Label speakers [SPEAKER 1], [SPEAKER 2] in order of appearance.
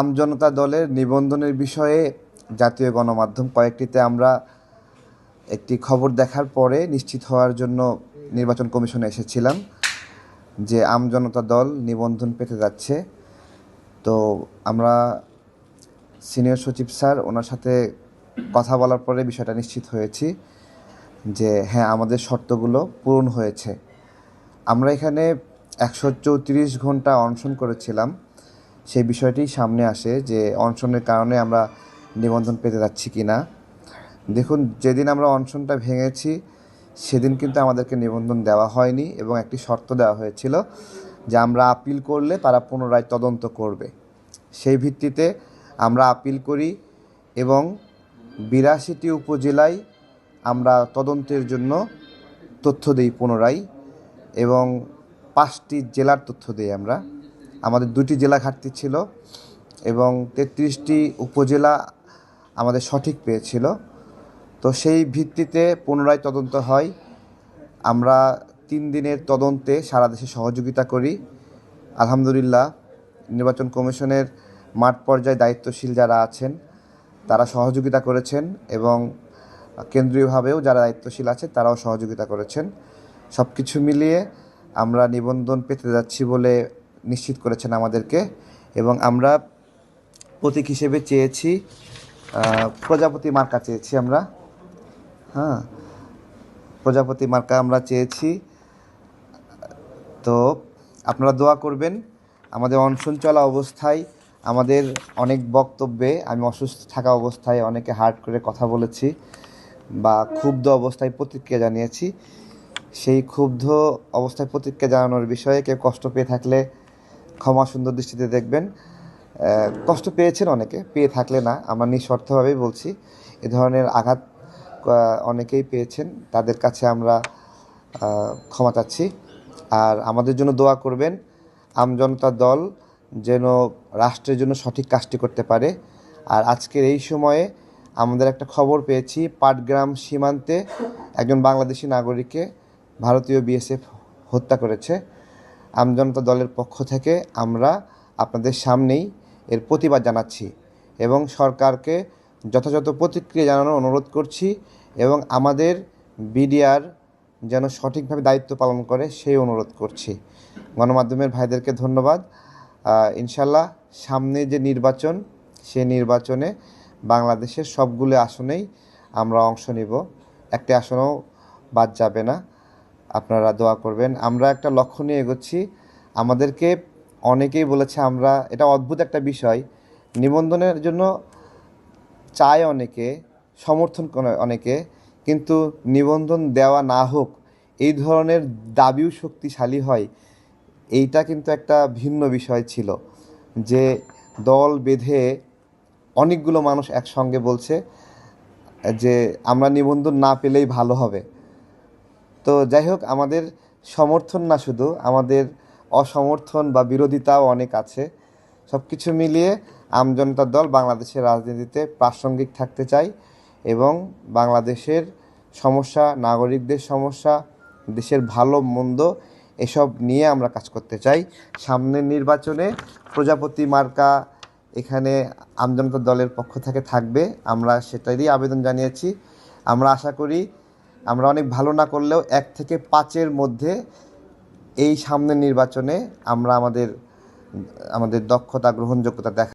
[SPEAKER 1] আমজনতা দলের নিবন্ধনের বিষয়ে জাতীয় গণমাধ্যম কয়েকটিতে আমরা একটি খবর দেখার পরে নিশ্চিত হওয়ার জন্য নির্বাচন কমিশনে এসেছিলাম যে আমজনতা দল নিবন্ধন পেতে যাচ্ছে। তো আমরা সিনিয়র সচিব স্যার, ওনার সাথে কথা বলার পরে বিষয়টা নিশ্চিত হয়েছি যে হ্যাঁ আমাদের শর্তগুলো পূরণ হয়েছে। আমরা এখানে একশো চৌত্রিশ ঘণ্টা অনশন করেছিলাম। সেই বিষয়টি সামনে আসে যে অনশনের কারণে আমরা নিবন্ধন পেতে যাচ্ছি কি না দেখুন, যেদিন আমরা অনশনটা ভেঙেছি, সেদিন কিন্তু আমাদেরকে নিবন্ধন দেওয়া হয়নি এবং একটি শর্ত দেওয়া হয়েছিল যে আমরা আপিল করলে তারা পুনরায় তদন্ত করবে। সেই ভিত্তিতে আমরা আপিল করি এবং বিরাশিটি উপজেলায় আমরা তদন্তের জন্য তথ্য দিই পুনরায় এবং পাঁচটি জেলার তথ্য দিই আমরা। আমাদের দুটি জেলা ঘাটতি ছিল এবং তেত্রিশটি উপজেলা আমাদের সঠিক পেয়েছিল। তো সেই ভিত্তিতে পুনরায় তদন্ত হয়। আমরা তিন দিনের তদন্তে সারা দেশে সহযোগিতা করি। আলহামদুলিল্লাহ, নির্বাচন কমিশনের মাঠ পর্যায়ে দায়িত্বশীল যারা আছেন, তারা সহযোগিতা করেছেন এবং কেন্দ্রীয়ভাবেও যারা দায়িত্বশীল আছে, তারাও সহযোগিতা করেছেন। সব কিছু মিলিয়ে আমরা নিবন্ধন পেতে যাচ্ছি বলে নিশ্চিত করেছেন আমাদেরকে এবং আমরা প্রতীক হিসেবে চেয়েছি প্রজাপতি মার্কা চেয়েছি আমরা। হ্যাঁ প্রজাপতি মার্কা আমরা চেয়েছি। তো আপনারা দোয়া করবেন, আমাদের অনশন চলা অবস্থায়, আমাদের অনেক বক্তব্যে, আমি অসুস্থ থাকা অবস্থায় অনেকে হার্ট করে কথা বলেছি বা ক্ষুব্ধ অবস্থায় প্রতিক্রিয়া জানিয়েছি। সেই ক্ষুব্ধ অবস্থায় প্রতিক্রিয়া জানানোর বিষয়ে কেউ কষ্ট পেয়ে থাকলে ক্ষমা সুন্দর দৃষ্টিতে দেখবেন। কষ্ট পেয়েছেন অনেকে, পেয়ে থাকলে না, আমরা নিঃস্বার্থভাবেই বলছি। এ ধরনের আঘাত অনেকেই পেয়েছেন, তাদের কাছে আমরা ক্ষমা চাচ্ছি। আর আমাদের জন্য দোয়া করবেন আমজনতা দল যেন রাষ্ট্রের জন্য সঠিক কাজটি করতে পারে। আর আজকের এই সময়ে আমাদের একটা খবর পেয়েছি, পাটগ্রাম সীমান্তে একজন বাংলাদেশি নাগরিককে ভারতীয় বিএসএফ হত্যা করেছে। আমজনতা দলের পক্ষ থেকে আমরা আপনাদের সামনেই এর প্রতিবাদ জানাচ্ছি এবং সরকারকে যথাযথ প্রতিক্রিয়া জানানোর অনুরোধ করছি এবং আমাদের বিডিআর যেন সঠিকভাবে দায়িত্ব পালন করে সেই অনুরোধ করছি। গণমাধ্যমের ভাইদেরকে ধন্যবাদ। ইনশাল্লাহ সামনে যে নির্বাচন সেই নির্বাচনে বাংলাদেশের সবগুলো আসনেই আমরা অংশ নিব। একটি আসনও বাদ যাবে না। আপনারা দোয়া করবেন। আমরা একটা লক্ষ্য নিয়ে এগোচ্ছি। আমাদেরকে অনেকেই বলেছে আমরা, এটা অদ্ভুত একটা বিষয়। নিবন্ধনের জন্য চায় অনেকে, সমর্থন করে অনেকে, কিন্তু নিবন্ধন দেওয়া না হোক, এই ধরনের দাবিও শক্তিশালী হয়। এইটা কিন্তু একটা ভিন্ন বিষয় ছিল যে দল বেঁধে অনেকগুলো মানুষ একসঙ্গে বলছে যে আমরা নিবন্ধন না পেলেই ভালো হবে। তো যাই হোক, আমাদের সমর্থন না শুধু, আমাদের অসমর্থন বা বিরোধিতাও অনেক আছে। সব কিছু মিলিয়ে আমজনতার দল বাংলাদেশের রাজনীতিতে প্রাসঙ্গিক থাকতে চাই এবং বাংলাদেশের সমস্যা, নাগরিকদের সমস্যা, দেশের ভালো, মন্দ, এসব নিয়ে আমরা কাজ করতে চাই। সামনের নির্বাচনে প্রজাপতি মার্কা এখানে আমজনতা দলের পক্ষ থেকে থাকবে। আমরা সেটারই আবেদন জানিয়েছি। আমরা আশা করি আমরা অনেক ভালো না করলেও এক থেকে পাঁচের মধ্যে এই সামনের নির্বাচনে আমরা আমাদের আমাদের দক্ষতা, গ্রহণযোগ্যতা দেখা